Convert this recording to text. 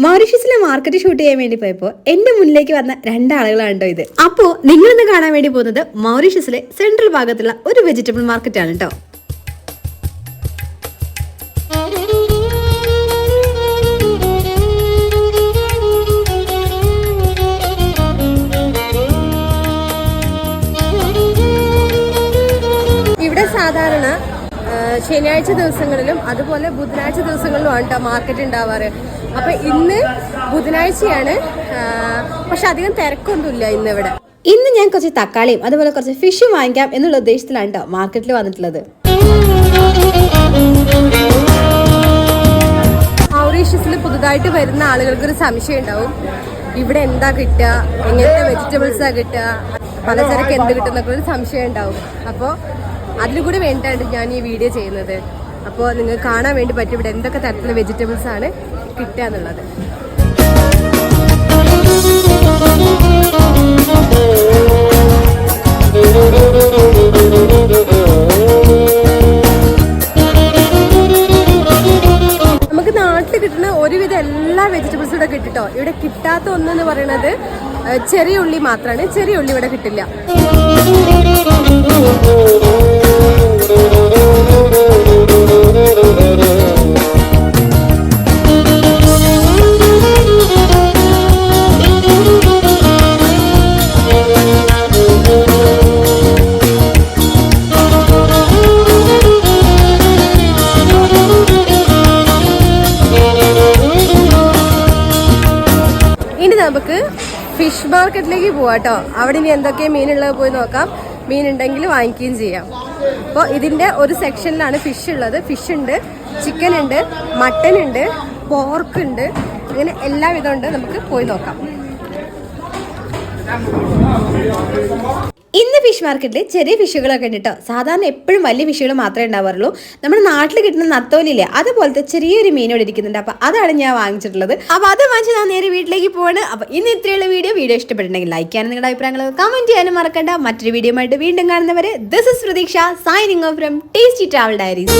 മൗറീഷ്യസിലെ market shoot ചെയ്യാൻ വേണ്ടി പോയപ്പോ എന്റെ മുന്നിലേക്ക് വന്ന രണ്ടാളുകളാണ് കേട്ടോ ഇത്. അപ്പോ നിങ്ങൾ ഇന്ന് കാണാൻ വേണ്ടി പോകുന്നത് മൗറീഷ്യസിലെ സെൻട്രൽ ഭാഗത്തുള്ള ഒരു വെജിറ്റബിൾ മാർക്കറ്റ് ആണ് കേട്ടോ ഇവിടെ സാധാരണ ശനിയാഴ്ച ദിവസങ്ങളിലും അതുപോലെ ബുധനാഴ്ച ദിവസങ്ങളിലുമാണ് കേട്ടോ മാർക്കറ്റ് ഉണ്ടാവാറ് അപ്പൊ ഇന്ന് ബുധനാഴ്ചയാണ്. പക്ഷെ അധികം തിരക്കൊന്നുമില്ല ഇന്ന് ഇവിടെ ഇന്ന് ഞാൻ കുറച്ച് തക്കാളിയും അതുപോലെ കുറച്ച് ഫിഷും വാങ്ങിക്കാം എന്നുള്ള ഉദ്ദേശത്തിലാണ് കേട്ടോ മാർക്കറ്റിൽ വന്നിട്ടുള്ളത്. മൗറീഷ്യസിൽ പുതുതായിട്ട് വരുന്ന ആളുകൾക്ക് ഒരു സംശയം ഉണ്ടാവും ഇവിടെ എന്താ കിട്ടുക? എങ്ങനത്തെ വെജിറ്റബിൾസാ കിട്ടുക? പലചരക്ക് എന്ത് കിട്ടുന്നൊക്കെ ഒരു സംശയം ഉണ്ടാവും അപ്പോൾ അതിലും കൂടി ഞാൻ ഈ വീഡിയോ ചെയ്യുന്നത്. അപ്പോൾ നിങ്ങൾ കാണാൻ വേണ്ടി പറ്റും ഇവിടെ എന്തൊക്കെ തരത്തിലുള്ള വെജിറ്റബിൾസ് ആണ് കിട്ടുക എന്നുള്ളത്. നമുക്ക് നാട്ടിൽ കിട്ടുന്ന ഒരുവിധ എല്ലാ വെജിറ്റബിൾസും ഇവിടെ കിട്ടിട്ടോ? ഇവിടെ കിട്ടാത്ത ഒന്നെന്ന് പറയുന്നത് ചെറിയ ഉള്ളി മാത്രമാണ് ചെറിയ ഉള്ളി ഇവിടെ കിട്ടില്ല. നമുക്ക് ഫിഷ് മാർക്കറ്റിലേക്ക് പോവാം കേട്ടോ. അവിടെ ഇനി എന്തൊക്കെ മീനുള്ളത് പോയി നോക്കാം. മീൻ ഉണ്ടെങ്കിൽ വാങ്ങിക്കുകയും ചെയ്യാം. അപ്പോൾ ഇതിന്റെ ഒരു സെക്ഷനിലാണ് ഫിഷ് ഉള്ളത്. ഫിഷ് ഉണ്ട് ചിക്കൻ ഉണ്ട് മട്ടൻ ഉണ്ട് പോർക്ക് ഉണ്ട്. അങ്ങനെ എല്ലാവിധം ഉണ്ട്. നമുക്ക് പോയി നോക്കാം. ഫിഷ് മാർക്കറ്റിൽ ചെറിയ ഫിഷുകളൊക്കെ ഉണ്ട് കേട്ടോ സാധാരണ എപ്പോഴും വലിയ ഫിഷുകൾ മാത്രമേ ഉണ്ടാവാറുള്ളൂ. നമ്മുടെ നാട്ടിൽ കിട്ടുന്ന നത്തോലില്ലേ അതുപോലത്തെ ചെറിയൊരു ഇവിടെ ഇരിക്കുന്നുണ്ട്. അപ്പൊ അതാണ് ഞാൻ വാങ്ങിച്ചിട്ടുള്ളത്. അപ്പൊ അത് വാങ്ങിച്ച് ഞാൻ നേരെ വീട്ടിലേക്ക് പോവാണ്. അപ്പൊ ഇന്ന് ഇത്രയുള്ള വീഡിയോ വീഡിയോ ഇഷ്ടപ്പെട്ടിട്ടുണ്ടെങ്കിൽ ലൈക്ക് ചെയ്യാനും നിങ്ങളുടെ അഭിപ്രായങ്ങൾ കമന്റ് ചെയ്യാനും മറക്കണ്ട. മറ്റൊരു വീഡിയോ ആയിട്ട് വീണ്ടും കാണുന്നവരെ this is Pratheeksha signing off from tasty travel diaries